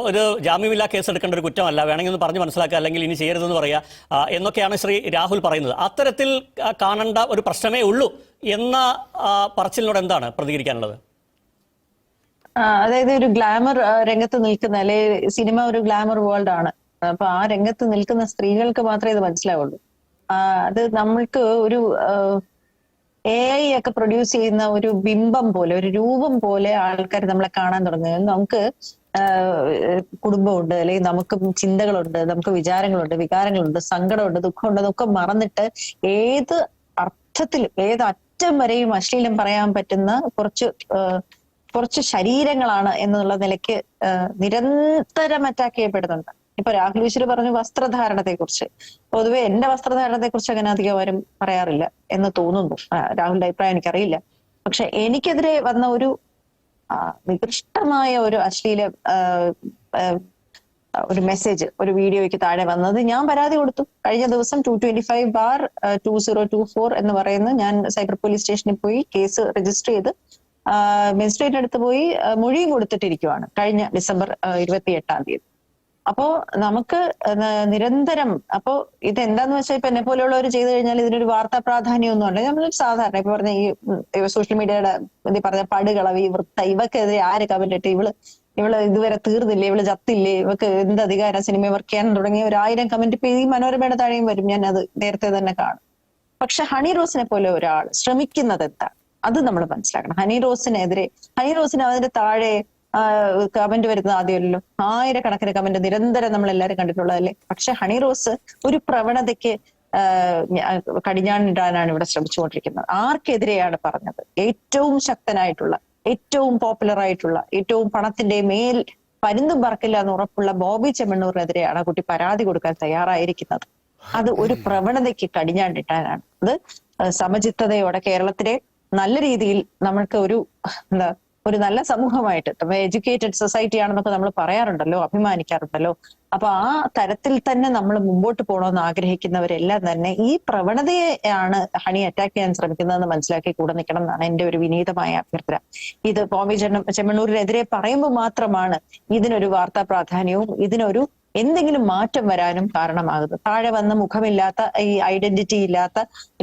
ഒരു ജാമ്യമില്ലാ കേസ് എടുക്കേണ്ട ഒരു കുറ്റമല്ല. വേണമെങ്കിൽ ഒന്ന് പറഞ്ഞ് മനസ്സിലാക്കുക. അല്ലെങ്കിൽ ഇനി ചെയ്യരുതെന്ന് പറയുക എന്നൊക്കെയാണ് ശ്രീ രാഹുൽ പറയുന്നത്. അത്തരത്തിൽ കാണേണ്ട ഒരു പ്രശ്നമേ ഉള്ളൂ എന്ന പറച്ചിലിനോട് എന്താണ് പ്രതികരിക്കാനുള്ളത്? അതായത് ഒരു ഗ്ലാമർ രംഗത്ത് നിൽക്കുന്ന അല്ലെ സിനിമ ഒരു ഗ്ലാമർ വേൾഡ് ആണ് അപ്പൊ ആ രംഗത്ത് നിൽക്കുന്ന സ്ത്രീകൾക്ക് മാത്രമേ ഇത് മനസ്സിലാവുള്ളൂ. അത് നമ്മൾക്ക് ഒരു എ ഐ ഒക്കെ പ്രൊഡ്യൂസ് ചെയ്യുന്ന ഒരു ബിംബം പോലെ ഒരു രൂപം പോലെ ആൾക്കാർ നമ്മളെ കാണാൻ തുടങ്ങുന്നത്. നമുക്ക് കുടുംബമുണ്ട് അല്ലെങ്കിൽ നമുക്ക് ചിന്തകളുണ്ട് നമുക്ക് വിചാരങ്ങളുണ്ട് വികാരങ്ങളുണ്ട് സങ്കടമുണ്ട് ദുഃഖമുണ്ട് അതൊക്കെ മറന്നിട്ട് ഏത് അർത്ഥത്തിലും ഏത് അറ്റം വരെയും അശ്ലീലം പറയാൻ പറ്റുന്ന കുറച്ച് കുറച്ച് ശരീരങ്ങളാണ് എന്നുള്ള നിലയ്ക്ക് നിരന്തരം അറ്റാക്ക് ചെയ്യപ്പെടുന്നുണ്ട്. ഇപ്പൊ രാഹുൽ ഈശ്വർ പറഞ്ഞു വസ്ത്രധാരണത്തെ കുറിച്ച് പൊതുവെ എന്റെ വസ്ത്രധാരണത്തെ കുറിച്ച് അങ്ങനെ അധികം ആരും പറയാറില്ല എന്ന് തോന്നുന്നു. രാഹുലിന്റെ അഭിപ്രായം എനിക്കറിയില്ല. പക്ഷെ എനിക്കെതിരെ വന്ന ഒരു നികൃഷ്ടമായ ഒരു അശ്ലീല ഒരു മെസ്സേജ് ഒരു വീഡിയോയ്ക്ക് താഴെ വന്നത് ഞാൻ പരാതി കൊടുത്തു. കഴിഞ്ഞ ദിവസം two twenty five bar two zero two four എന്ന് പറയുന്ന ഞാൻ സൈബർ പോലീസ് സ്റ്റേഷനിൽ പോയി കേസ് രജിസ്റ്റർ ചെയ്ത് മജിസ്ട്രേറ്റിന് അടുത്ത് പോയി മൊഴിയും കൊടുത്തിട്ടിരിക്കുവാണ്. കഴിഞ്ഞ ഡിസംബർ ഇരുപത്തി എട്ടാം തീയതി. അപ്പോ നമുക്ക് നിരന്തരം അപ്പോ ഇത് എന്താന്ന് വെച്ചാൽ ഇപ്പൊ എന്നെ പോലെയുള്ളവർ ചെയ്തു കഴിഞ്ഞാൽ ഇതിനൊരു വാർത്താ പ്രാധാന്യമൊന്നും ഉണ്ടെങ്കിൽ നമ്മൾ സാധാരണ ഇപ്പൊ പറഞ്ഞ ഈ സോഷ്യൽ മീഡിയയുടെ ഇത് പറഞ്ഞ ഈ വൃത്ത ഇവക്കെതിരെ ആര് കമന്റ് ഇട്ട് ഇവൾ ഇവൾ ഇതുവരെ തീർന്നില്ലേ ഇവൾ ചത്തില്ലേ ഇവക്ക് എന്ത് അധികാര സിനിമ വർക്ക് ചെയ്യാൻ തുടങ്ങിയ ഒരു ആയിരം കമന്റ് ഇപ്പൊ ഈ മനോരമയുടെ താഴെയും വരും. ഞാൻ അത് നേരത്തെ തന്നെ കാണും. പക്ഷെ ഹണി റോസിനെ പോലെ ഒരാൾ ശ്രമിക്കുന്നത് എന്താണ്? അത് നമ്മൾ മനസ്സിലാക്കണം. ഹണി റോസിനെതിരെ ഹണി റോസിന് അതിന്റെ താഴെ കമന്റ് വരുന്നത് ആദ്യമല്ലോ ആയിരക്കണക്കിന് കമന്റ് നിരന്തരം നമ്മൾ എല്ലാവരും കണ്ടിട്ടുള്ളതല്ലേ? പക്ഷെ ഹണി റോസ് ഒരു പ്രവണതയ്ക്ക് കടിഞ്ഞാണിടാനാണ് ഇവിടെ ശ്രമിച്ചുകൊണ്ടിരിക്കുന്നത്. ആർക്കെതിരെയാണ് പറഞ്ഞത്? ഏറ്റവും ശക്തനായിട്ടുള്ള ഏറ്റവും പോപ്പുലർ ആയിട്ടുള്ള ഏറ്റവും പണത്തിന്റെ മേൽ പരുന്തും പറക്കില്ല എന്ന് ഉറപ്പുള്ള ബോബി ചെമ്മണ്ണൂറിനെതിരെയാണ് കുട്ടി പരാതി കൊടുക്കാൻ തയ്യാറായിരിക്കുന്നത്. അത് ഒരു പ്രവണതയ്ക്ക് കടിഞ്ഞാണ്ടിട്ടാനാണ് അത് സമചിത്തതയോടെ കേരളത്തിലെ നല്ല രീതിയിൽ നമ്മൾക്ക് ഒരു എന്താ ഒരു നല്ല സമൂഹമായിട്ട് എഡ്യൂക്കേറ്റഡ് സൊസൈറ്റി ആണെന്നൊക്കെ നമ്മൾ പറയാറുണ്ടല്ലോ അഭിമാനിക്കാറുണ്ടല്ലോ. അപ്പൊ ആ തരത്തിൽ തന്നെ നമ്മൾ മുമ്പോട്ട് പോകണമെന്ന് ആഗ്രഹിക്കുന്നവരെല്ലാം തന്നെ ഈ പ്രവണതയെയാണ് ഹണി അറ്റാക്ക് ചെയ്യാൻ ശ്രമിക്കുന്നതെന്ന് മനസ്സിലാക്കി കൂടെ നിൽക്കണം എന്നാണ് എന്റെ ഒരു വിനീതമായ അഭ്യർത്ഥന. ഇത് ബോംബെ ചെമ്മണ്ണൂരിനെതിരെ പറയുമ്പോൾ മാത്രമാണ് ഇതിനൊരു വാർത്താ പ്രാധാന്യവും ഇതിനൊരു എന്തെങ്കിലും മാറ്റം വരാനും കാരണമാകുന്നത്. താഴെ വന്ന മുഖമില്ലാത്ത ഈ ഐഡന്റിറ്റി ഇല്ലാത്ത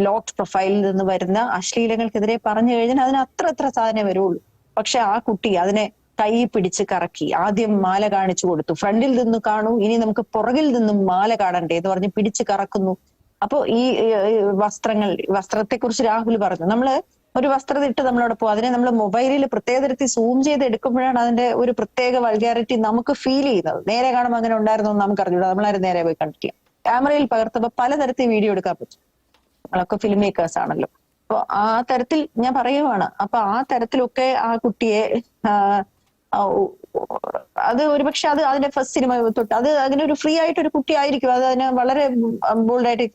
ലോക്ഡ് പ്രൊഫൈലിൽ നിന്ന് വരുന്ന അശ്ലീലങ്ങൾക്കെതിരെ പറഞ്ഞു കഴിഞ്ഞാൽ അതിന് അത്ര അത്ര സാധനം വരുള്ളൂ. പക്ഷെ ആ കുട്ടി അതിനെ കൈ പിടിച്ച് കറക്കി. ആദ്യം മാല കാണിച്ചു കൊടുത്തു. ഫ്രണ്ടിൽ നിന്ന് കാണൂ ഇനി നമുക്ക് പുറകിൽ നിന്നും മാല കാണണ്ടേ എന്ന് പറഞ്ഞ് പിടിച്ച് കറക്കുന്നു. അപ്പോ ഈ വസ്ത്രങ്ങൾ വസ്ത്രത്തെ കുറിച്ച് രാഹുൽ പറഞ്ഞു. നമ്മൾ ഒരു വസ്ത്രം ഇട്ട് നമ്മളവിടെ പോകും അതിനെ നമ്മൾ മൊബൈലിൽ പ്രത്യേക തരത്തിൽ സൂം ചെയ്ത് എടുക്കുമ്പോഴാണ് അതിന്റെ ഒരു പ്രത്യേക വൾഗാരിറ്റി നമുക്ക് ഫീൽ ചെയ്യുന്നത്. നേരെ കാണുമ്പോൾ അങ്ങനെ ഉണ്ടായിരുന്നു നമുക്ക് അറിഞ്ഞൂടാ. നമ്മളാരും നേരെ പോയി കണ്ടിട്ടില്ല. ക്യാമറയിൽ പകർത്തുമ്പോൾ പലതരത്തിൽ വീഡിയോ എടുക്കാൻ പറ്റും. നമ്മളൊക്കെ ഫിലിം മേക്കേഴ്സ് ആണല്ലോ. അപ്പൊ ആ തരത്തിൽ ഞാൻ പറയുവാണ്. അപ്പൊ ആ തരത്തിലൊക്കെ ആ കുട്ടിയെ അത് ഒരുപക്ഷെ അത് അതിന്റെ ഫസ്റ്റ് സിനിമ തൊട്ട് അത് അതിനൊരു ഒരു ഫ്രീ ആയിട്ട് ഒരു കുട്ടി ആയിരിക്കും. അത് അതിന് വളരെ ബോൾഡായിട്ട്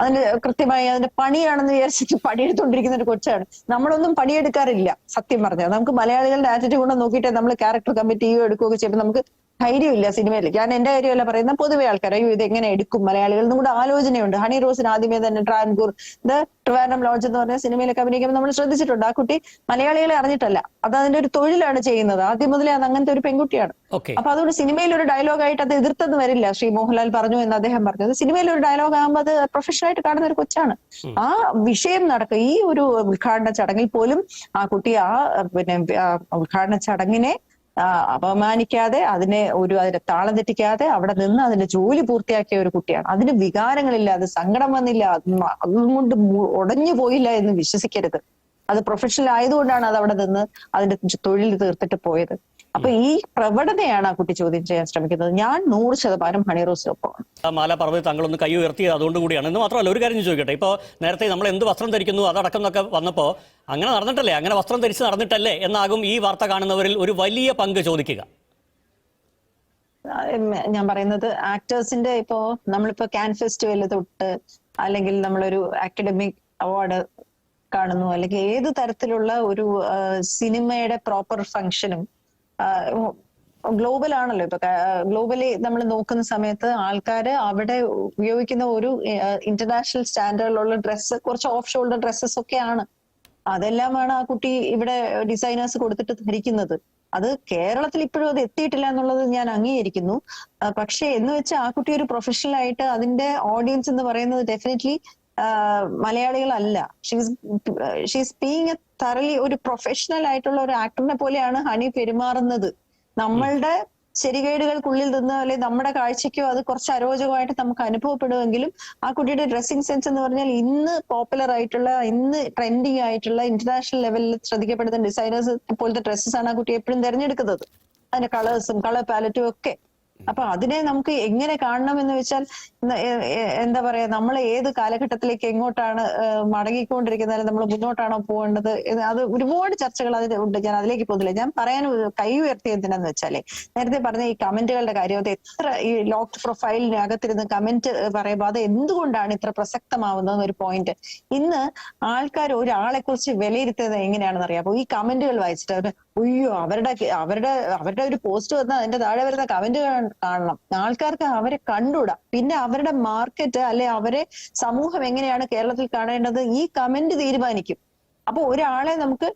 അതിന് കൃത്യമായി അതിന്റെ പണിയാണെന്ന് വിചാരിച്ചിട്ട് പണിയെടുത്തോണ്ടിരിക്കുന്ന ഒരു കൊച്ചാണ്. നമ്മളൊന്നും പണിയെടുക്കാറില്ല സത്യം പറഞ്ഞാൽ നമുക്ക് മലയാളികളുടെ ആറ്റിറ്റ്യൂഡ് നോക്കിയിട്ട് നമ്മൾ ക്യാരക്ടർ കമ്മിറ്റിയോ ചെയ്യുകയോ എടുക്കുകയൊക്കെ ചെയ്യുമ്പോൾ നമുക്ക് ധൈര്യമില്ല സിനിമയിൽ ഞാൻ എന്റെ കാര്യമല്ല പറയുന്ന പൊതുവെ ആൾക്കാർ അയ്യോ ഇത് എങ്ങനെ എടുക്കും? മലയാളികൾ എന്നും കൂടെ ആലോചനയുണ്ട്. ഹണി റോസിന് ആദ്യമേ തന്നെ ട്രാൻകൂർ ദ ട്രിവാൻഡം ലോഞ്ച് എന്ന് പറഞ്ഞ സിനിമയിലൊക്കെ അഭിനയിക്കുമ്പോൾ നമ്മൾ ശ്രദ്ധിച്ചിട്ടുണ്ട്. ആ കുട്ടി മലയാളികളെ അറിഞ്ഞിട്ടല്ല. അത് അതിന്റെ ഒരു തൊഴിലാണ് ചെയ്യുന്നത്. ആദ്യം മുതലേ അത് അങ്ങനത്തെ ഒരു പെൺകുട്ടിയാണ്. അപ്പൊ അതുകൊണ്ട് സിനിമയിൽ ഒരു ഡയലോഗ് ആയിട്ട് അത് എതിർത്തെന്ന് വരില്ല. ശ്രീ മോഹൻലാൽ പറഞ്ഞു എന്ന് അദ്ദേഹം പറഞ്ഞത്. സിനിമയിൽ ഒരു ഡയലോഗ് ആകുമ്പോൾ അത് പ്രൊഫഷണൽ ആയിട്ട് കാണുന്ന ഒരു കൊച്ചാണ്. ആ വിഷയം നടക്കുക ഈ ഒരു ഉദ്ഘാടന ചടങ്ങിൽ പോലും ആ കുട്ടി ആ പിന്നെ ഉദ്ഘാടന ചടങ്ങിനെ അപമാനിക്കാതെ അതിനെ ഒരു അതിനെ താളം തെറ്റിക്കാതെ അവിടെ നിന്ന് അതിന്റെ ജോലി പൂർത്തിയാക്കിയ ഒരു കുട്ടിയാണ്. അതിന് വികാരങ്ങളില്ല അത് സങ്കടം വന്നില്ല അതുകൊണ്ട് ഉടഞ്ഞു പോയില്ല എന്ന് വിശ്വസിക്കരുത്. അത് പ്രൊഫഷണൽ ആയതുകൊണ്ടാണ് അത് അവിടെ നിന്ന് അതിന്റെ തൊഴിൽ തീർത്തിട്ട് പോയത്. അപ്പൊ ഈ പ്രവണതയാണ് ആ കുട്ടി ചോദ്യം ചെയ്യാൻ ശ്രമിക്കുന്നത്. ഞാൻ നൂറ് ശതമാനം ഹണിറോസിനൊപ്പമാണ് ആ മാല പറഞ്ഞത് താങ്കളൊന്ന് കൈ ഉയർത്തിയത് അതുകൊണ്ട് കൂടിയാണ് എന്ന് മാത്രമല്ല ഒരു കാര്യം ചോദിക്കട്ടെ. ഇപ്പോൾ നേരത്തെ നമ്മൾ എന്ത് വസ്ത്രം ധരിക്കുന്നു അതടക്കം എന്നൊക്കെ വന്നപ്പോൾ അങ്ങനെ നടന്നിട്ടല്ലേ? അങ്ങനെ വസ്ത്രം ധരിച്ച് നടന്നിട്ടല്ലേ എന്നാകും ഈ വാർത്ത കാണുന്നവരിൽ ഒരു വലിയ പങ്ക് ചോദിക്കുക. ഞാൻ പറയുന്നത് ആക്ടേഴ്സിന്റെ ഇപ്പോ നമ്മളിപ്പോ ക്യാൻ ഫെസ്റ്റിവൽ തൊട്ട് അല്ലെങ്കിൽ നമ്മളൊരു അക്കാഡമിക് അവാർഡ് കാണുന്നു അല്ലെങ്കിൽ ഏത് തരത്തിലുള്ള ഒരു സിനിമയുടെ പ്രോപ്പർ ഫങ്ഷനും ഗ്ലോബൽ ആണല്ലോ ഇപ്പൊ ഗ്ലോബലി നമ്മൾ നോക്കുന്ന സമയത്ത് ആൾക്കാർ അവിടെ ഉപയോഗിക്കുന്ന ഒരു ഇന്റർനാഷണൽ സ്റ്റാൻഡേർഡിലുള്ള ഡ്രസ്സ് കുറച്ച് ഓഫ് ഷോൾഡർ ഡ്രസ്സസ് ഒക്കെ ഒക്കെയാണ്. അതെല്ലാമാണ് ആ കുട്ടി ഇവിടെ ഡിസൈനേഴ്സ് കൊടുത്തിട്ട് ധരിക്കുന്നത്. അത് കേരളത്തിൽ ഇപ്പോഴും അത് എത്തിയിട്ടില്ല എന്നുള്ളത് ഞാൻ അംഗീകരിക്കുന്നു. പക്ഷേ എന്ന് വെച്ചാൽ ആ കുട്ടി ഒരു പ്രൊഫഷണൽ ആയിട്ട് അതിന്റെ ഓഡിയൻസ് എന്ന് പറയുന്നത് ഡെഫിനറ്റ്ലി മലയാളികളല്ല. ഷീസ് ഷീസ് ബീങ് എ തറലി ഒരു പ്രൊഫഷണൽ ആയിട്ടുള്ള ഒരു ആക്ടറിനെ പോലെയാണ് ഹണി പെരുമാറുന്നത്. നമ്മളുടെ ശരികേടുകൾക്കുള്ളിൽ നിന്ന് അല്ലെങ്കിൽ നമ്മുടെ കാഴ്ചയ്ക്കോ അത് കുറച്ച് അരോചകമായിട്ട് നമുക്ക് അനുഭവപ്പെടുമെങ്കിലും ആ കുട്ടിയുടെ ഡ്രസ്സിംഗ് സെൻസ് എന്ന് പറഞ്ഞാൽ ഇന്ന് പോപ്പുലർ ആയിട്ടുള്ള ഇന്ന് ട്രെൻഡിങ് ആയിട്ടുള്ള ഇന്റർനാഷണൽ ലെവലിൽ ശ്രദ്ധിക്കപ്പെടുന്ന ഡിസൈനേഴ്സ് പോലത്തെ ഡ്രസ്സസ് ആണ് ആ കുട്ടി എപ്പോഴും തിരഞ്ഞെടുക്കുന്നത്. അതിന്റെ കളേഴ്സും കളർ പാലറ്റും ഒക്കെ. അപ്പൊ അതിനെ നമുക്ക് എങ്ങനെ കാണണം എന്ന് വെച്ചാൽ എന്താ പറയാ നമ്മൾ ഏത് കാലഘട്ടത്തിലേക്ക് എങ്ങോട്ടാണ് മടങ്ങിക്കൊണ്ടിരിക്കുന്നത് നമ്മൾ മുന്നോട്ടാണോ പോകേണ്ടത് അത് ഒരുപാട് ചർച്ചകൾ അതിൽ ഉണ്ട്. ഞാൻ അതിലേക്ക് പോകുന്നില്ല. ഞാൻ പറയാൻ കൈ ഉയർത്തി എന്തിനാന്ന് വെച്ചാലേ നേരത്തെ പറഞ്ഞ ഈ കമന്റുകളുടെ കാര്യം അത് എത്ര ഈ ലോക്ക്ഡ് പ്രൊഫൈലിന് അകത്തിരുന്ന് കമന്റ് പറയുമ്പോൾ അത് എന്തുകൊണ്ടാണ് ഇത്ര പ്രസക്തമാവുന്നത് ഒരു പോയിന്റ് ഇന്ന് ആൾക്കാർ ഒരാളെ കുറിച്ച് വിലയിരുത്തുന്നത് എങ്ങനെയാണെന്ന് അറിയാം അപ്പൊ ഈ കമന്റുകൾ വായിച്ചിട്ട് അവർ അയ്യോ അവരുടെ അവരുടെ അവരുടെ ഒരു പോസ്റ്റ് വന്നാൽ അതിന്റെ താഴെ വരുന്ന കമന്റ് കാണണം. ആൾക്കാർക്ക് അവരെ കണ്ടുകൂടാ പിന്നെ അവരുടെ മാർക്കറ്റ് അല്ലെ അവരെ സമൂഹം എങ്ങനെയാണ് കേരളത്തിൽ കാണേണ്ടത് ഈ കമന്റ് തീരുമാനിക്കും. അപ്പൊ ഒരാളെ നമുക്ക്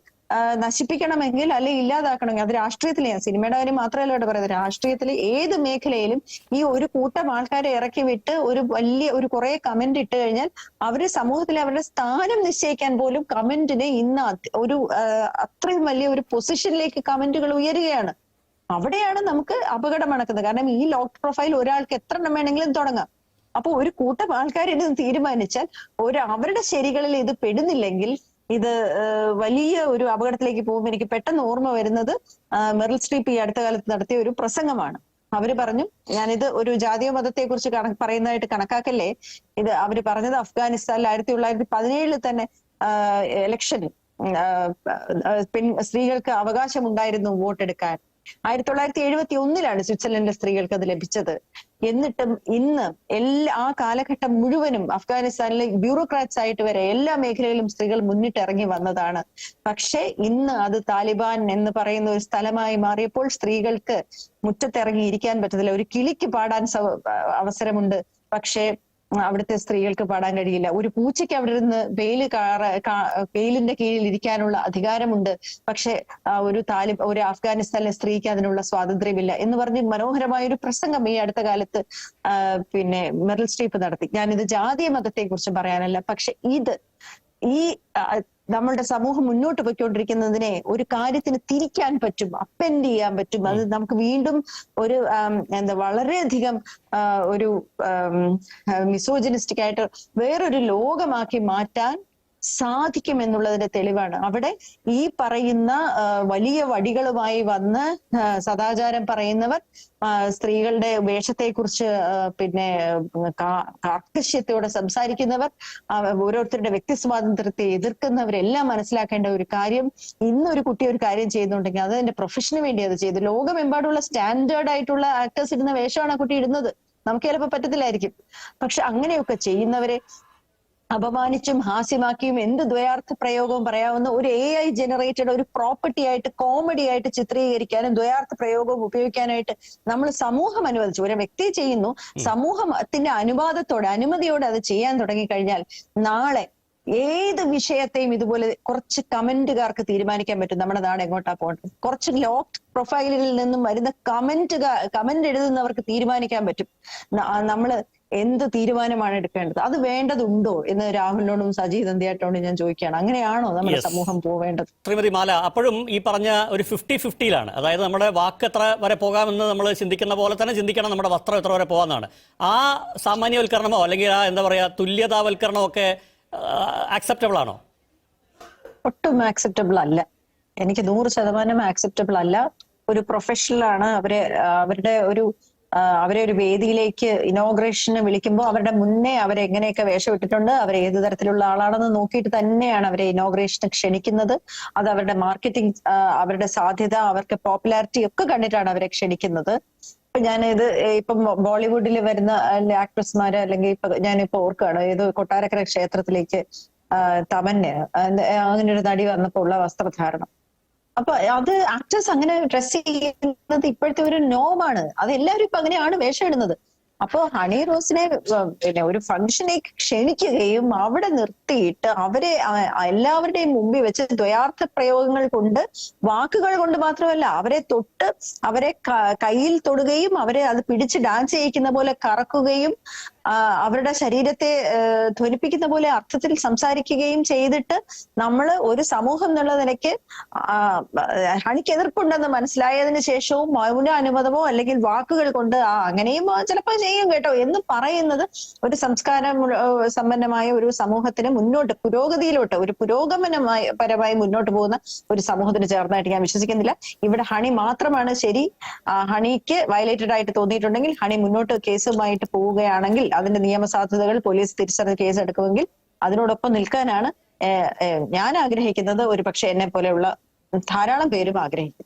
നശിപ്പിക്കണമെങ്കിൽ അല്ലെ ഇല്ലാതാക്കണമെങ്കിൽ അത് രാഷ്ട്രീയത്തിൽ ഞാൻ സിനിമയുടെ കാര്യം മാത്രമല്ല ഇവിടെ പറയുന്നത് രാഷ്ട്രീയത്തിൽ ഏത് മേഖലയിലും ഈ ഒരു കൂട്ടം ആൾക്കാരെ ഇറക്കി വിട്ട് ഒരു വലിയ ഒരു കുറെ കമന്റ് ഇട്ട് കഴിഞ്ഞാൽ അവർ സമൂഹത്തിൽ അവരുടെ സ്ഥാനം നിശ്ചയിക്കാൻ പോലും കമന്റിന് ഇന്ന് ഒരു അത്രയും വലിയ ഒരു പൊസിഷനിലേക്ക് കമന്റുകൾ ഉയരുകയാണ്. അവിടെയാണ് നമുക്ക് അപകടം നടക്കുന്നത്. കാരണം ഈ ലോക്ക് പ്രൊഫൈൽ ഒരാൾക്ക് എത്ര എണ്ണം വേണമെങ്കിലും തുടങ്ങാം. അപ്പൊ ഒരു കൂട്ടം ആൾക്കാർ ഇത് തീരുമാനിച്ചാൽ ഒരു അവരുടെ ശരികളിൽ ഇത് പെടുന്നില്ലെങ്കിൽ ഇത് വലിയ ഒരു അപകടത്തിലേക്ക് പോകുമ്പോൾ എനിക്ക് പെട്ടെന്ന് ഓർമ്മ വരുന്നത് മെറിൽ സ്ട്രീപ്പ് ഈ അടുത്ത കാലത്ത് നടത്തിയ ഒരു പ്രസംഗമാണ്. അവർ പറഞ്ഞു ഞാനിത് ഒരു ജാതീയ മതത്തെ കുറിച്ച് പറയുന്നതായിട്ട് കണക്കാക്കല്ലേ? ഇത് അവർ പറഞ്ഞത് അഫ്ഗാനിസ്ഥാനിൽ ആയിരത്തി തൊള്ളായിരത്തി പതിനേഴിൽ തന്നെ ഇലക്ഷനിൽ പെൺ സ്ത്രീകൾക്ക് അവകാശമുണ്ടായിരുന്നു വോട്ടെടുക്കാൻ. ആയിരത്തി തൊള്ളായിരത്തി എഴുപത്തി ഒന്നിലാണ് സ്വിറ്റ്സർലൻഡിലെ സ്ത്രീകൾക്ക് അത് ലഭിച്ചത്. എന്നിട്ടും ഇന്ന് എല്ലാ ആ കാലഘട്ടം മുഴുവനും അഫ്ഗാനിസ്ഥാനിലെ ബ്യൂറോക്രാറ്റ്സ് ആയിട്ട് വരെ എല്ലാ മേഖലയിലും സ്ത്രീകൾ മുന്നിട്ടിറങ്ങി വന്നതാണ്. പക്ഷേ ഇന്ന് അത് താലിബാൻ എന്ന് പറയുന്ന ഒരു സ്ഥലമായി മാറിയപ്പോൾ സ്ത്രീകൾക്ക് മുറ്റത്തിറങ്ങി ഇരിക്കാൻ പറ്റത്തില്ല. ഒരു കിളിക്ക് പാടാൻ അവസരമുണ്ട്. പക്ഷേ അവിടുത്തെ സ്ത്രീകൾക്ക് പാടാൻ കഴിയില്ല. ഒരു പൂച്ചയ്ക്ക് അവിടെ നിന്ന് കാറ വെയിലിന്റെ കീഴിൽ ഇരിക്കാനുള്ള അധികാരമുണ്ട്. പക്ഷെ ഒരു താലിബ് ഒരു അഫ്ഗാനിസ്ഥാനിലെ സ്ത്രീക്ക് അതിനുള്ള സ്വാതന്ത്ര്യമില്ല എന്ന് പറഞ്ഞ് മനോഹരമായ ഒരു പ്രസംഗം ഈ അടുത്ത കാലത്ത് പിന്നെ മെറിൽ സ്ട്രീപ്പ് നടത്തി. ഞാനിത് ജാതീയ മതത്തെ കുറിച്ച് പറയാനല്ല. പക്ഷെ ഇത് ഈ നമ്മളുടെ സമൂഹം മുന്നോട്ട് പോയിക്കൊണ്ടിരിക്കുന്നതിനെ ഒരു കാര്യത്തിന് തിരിക്കാൻ പറ്റും അപ്പെൻഡ് ചെയ്യാൻ പറ്റും. അത് നമുക്ക് വീണ്ടും ഒരു എന്താ വളരെയധികം ഒരു മിസോജിനിസ്റ്റിക് ആയിട്ട് വേറൊരു ലോകമാക്കി മാറ്റാൻ സാധിക്കും എന്നുള്ളതിന്റെ തെളിവാണ്. അവിടെ ഈ പറയുന്ന വലിയ വടികളുമായി വന്ന് സദാചാരം പറയുന്നവർ സ്ത്രീകളുടെ വേഷത്തെക്കുറിച്ച് പിന്നെ കാർക്കശ്യത്തോടെ സംസാരിക്കുന്നവർ ഓരോരുത്തരുടെ വ്യക്തി സ്വാതന്ത്ര്യത്തെ എതിർക്കുന്നവരെല്ലാം മനസ്സിലാക്കേണ്ട ഒരു കാര്യം ഇന്ന് ഒരു കുട്ടി ഒരു കാര്യം ചെയ്യുന്നുണ്ടെങ്കിൽ അത് എന്റെ പ്രൊഫഷന് വേണ്ടി അത് ചെയ്തു. ലോകമെമ്പാടുള്ള സ്റ്റാൻഡേർഡ് ആയിട്ടുള്ള ആക്ടേഴ്സ് ഇടുന്ന വേഷമാണ് ആ കുട്ടി ഇടുന്നത്. നമുക്ക് ചിലപ്പോൾ പറ്റത്തില്ലായിരിക്കും. പക്ഷെ അങ്ങനെയൊക്കെ ചെയ്യുന്നവരെ അപമാനിച്ചും ഹാസ്യമാക്കിയും എന്ത് ദ്വയാർത്ഥ പ്രയോഗവും പറയാവുന്ന ഒരു എ ഐ ജനറേറ്റഡ് ഒരു പ്രോപ്പർട്ടി ആയിട്ട് കോമഡി ആയിട്ട് ചിത്രീകരിക്കാനും ദ്വയാർത്ഥ പ്രയോഗവും ഉപയോഗിക്കാനായിട്ട് നമ്മൾ സമൂഹം അനുവദിച്ചു. ഒരു വ്യക്തി ചെയ്യുന്നു സമൂഹത്തിന്റെ അനുവാദത്തോടെ അനുമതിയോടെ അത് ചെയ്യാൻ തുടങ്ങിക്കഴിഞ്ഞാൽ നാളെ ഏത് വിഷയത്തെയും ഇതുപോലെ കുറച്ച് കമന്റുകാർക്ക് തീരുമാനിക്കാൻ പറ്റും. നമ്മുടെ നാട് എങ്ങോട്ടാ പോകേണ്ടത്? കുറച്ച് ലോക്ക്ഡ് പ്രൊഫൈലിൽ നിന്നും വരുന്ന കമന്റ് കമന്റ് എഴുതുന്നവർക്ക് തീരുമാനിക്കാൻ പറ്റും. നമ്മൾ എന്ത് തീരുമാനമാണ് എടുക്കേണ്ടത്? അത് വേണ്ടതുണ്ടോ? എന്ന് രാഹുലിനോടും സജീവ് നന്ദിയായിട്ടോടും ഞാൻ ചോദിക്കുകയാണ്. അങ്ങനെയാണോ നമ്മുടെ സമൂഹം പോവേണ്ടത്? ശ്രീമതി മാല അപ്പോഴും ഈ പറഞ്ഞ ഒരു ഫിഫ്റ്റി ഫിഫ്റ്റിയിലാണ് അതായത് നമ്മുടെ വാക്ക് എത്ര വരെ പോകാമെന്ന് നമ്മൾ ചിന്തിക്കുന്ന പോലെ തന്നെ ചിന്തിക്കണം നമ്മുടെ വസ്ത്രം എത്ര വരെ പോകാമെന്നാണ്. ആ സാമാന്യവൽക്കരണമോ അല്ലെങ്കിൽ ആ എന്താ പറയുക തുല്യതാവൽക്കരണമോ ഒക്കെ ആക്സെപ്റ്റബിൾ ആണോ? ഒട്ടും ആക്സെപ്റ്റബിൾ അല്ല. എനിക്ക് നൂറ് ശതമാനം ആക്സെപ്റ്റബിൾ അല്ല. ഒരു പ്രൊഫഷണലാണ് അവരെ അവരുടെ ഒരു അവരെ ഒരു വേദിയിലേക്ക് ഇനോഗ്രേഷന് വിളിക്കുമ്പോൾ അവരുടെ മുന്നേ അവരെങ്ങനെയൊക്കെ വേഷം ഇട്ടിട്ടുണ്ട് അവർ ഏത് തരത്തിലുള്ള ആളാണെന്ന് നോക്കിയിട്ട് തന്നെയാണ് അവരെ ഇനോഗ്രേഷന് ക്ഷണിക്കുന്നത്. അത് അവരുടെ മാർക്കറ്റിംഗ് അവരുടെ സാധ്യത അവർക്ക് പോപ്പുലാരിറ്റി ഒക്കെ കണ്ടിട്ടാണ് അവരെ ക്ഷണിക്കുന്നത്. ഇപ്പൊ ഞാനിത് ഇപ്പം ബോളിവുഡിൽ വരുന്ന ആക്ട്രസ്മാര് അല്ലെങ്കിൽ ഇപ്പൊ ഞാനിപ്പോ ഓർക്കുകയാണ് ഏത് കൊട്ടാരക്കര ക്ഷേത്രത്തിലേക്ക് തമന്നെ അങ്ങനെ ഒരു നടി വന്നപ്പോ ഉള്ള വസ്ത്രധാരണം. അപ്പൊ അത് ആക്ടേഴ്സ് അങ്ങനെ ഡ്രസ് ചെയ്യുന്നത് ഇപ്പോഴത്തെ ഒരു നോമാണ് അത് എല്ലാവരും ഇപ്പൊ അങ്ങനെയാണ് വേഷം ഇടുന്നത്. അപ്പോ ഹണി റോസിനെ പിന്നെ ഒരു ഫംഗ്ഷനിലേക്ക് ക്ഷണിക്കുകയും അവിടെ നിർത്തിയിട്ട് അവരെ എല്ലാവരുടെയും മുമ്പിൽ വെച്ച് ദ്വയാർത്ഥ പ്രയോഗങ്ങൾ കൊണ്ട് വാക്കുകൾ കൊണ്ട് മാത്രമല്ല അവരെ തൊട്ട് അവരെ കയ്യിൽ തൊടുകയും അവരെ അത് പിടിച്ച് ഡാൻസ് ചെയ്യിക്കുന്ന പോലെ കറക്കുകയും അവരുടെ ശരീരത്തെ ധ്വനിപ്പിക്കുന്ന പോലെ അർത്ഥത്തിൽ സംസാരിക്കുകയും ചെയ്തിട്ട് നമ്മൾ ഒരു സമൂഹം എന്നുള്ള നിലയ്ക്ക് ഹണിക്ക് എതിർപ്പുണ്ടെന്ന് മനസ്സിലായതിന് ശേഷവും മൗന അനുമതമോ അല്ലെങ്കിൽ വാക്കുകൾ കൊണ്ട് ആ അങ്ങനെയും ചിലപ്പോൾ ചെയ്യും കേട്ടോ. എന്ന് പറയുന്നത് ഒരു സംസ്കാരം സമ്പന്നമായ ഒരു സമൂഹത്തിന് മുന്നോട്ട് പുരോഗതിയിലോട്ട് ഒരു പുരോഗമനമായി പരമായി മുന്നോട്ട് പോകുന്ന ഒരു സമൂഹത്തിന് ചേർന്നായിട്ട് ഞാൻ വിശ്വസിക്കുന്നില്ല. ഇവിടെ ഹണി മാത്രമാണ് ശരി. ഹണിക്ക് വയലേറ്റഡ് ആയിട്ട് തോന്നിയിട്ടുണ്ടെങ്കിൽ ഹണി മുന്നോട്ട് കേസുമായിട്ട് പോവുകയാണെങ്കിൽ അതിന്റെ നിയമസാധ്യതകൾ പോലീസ് തിരിച്ചറിഞ്ഞ് കേസ് എടുക്കുമെങ്കിൽ അതിനോടൊപ്പം നിൽക്കാനാണ് ഞാൻ ആഗ്രഹിക്കുന്നത്. ഒരു പക്ഷെ എന്നെ പോലെയുള്ള ധാരാളം പേരും ആഗ്രഹിക്കും.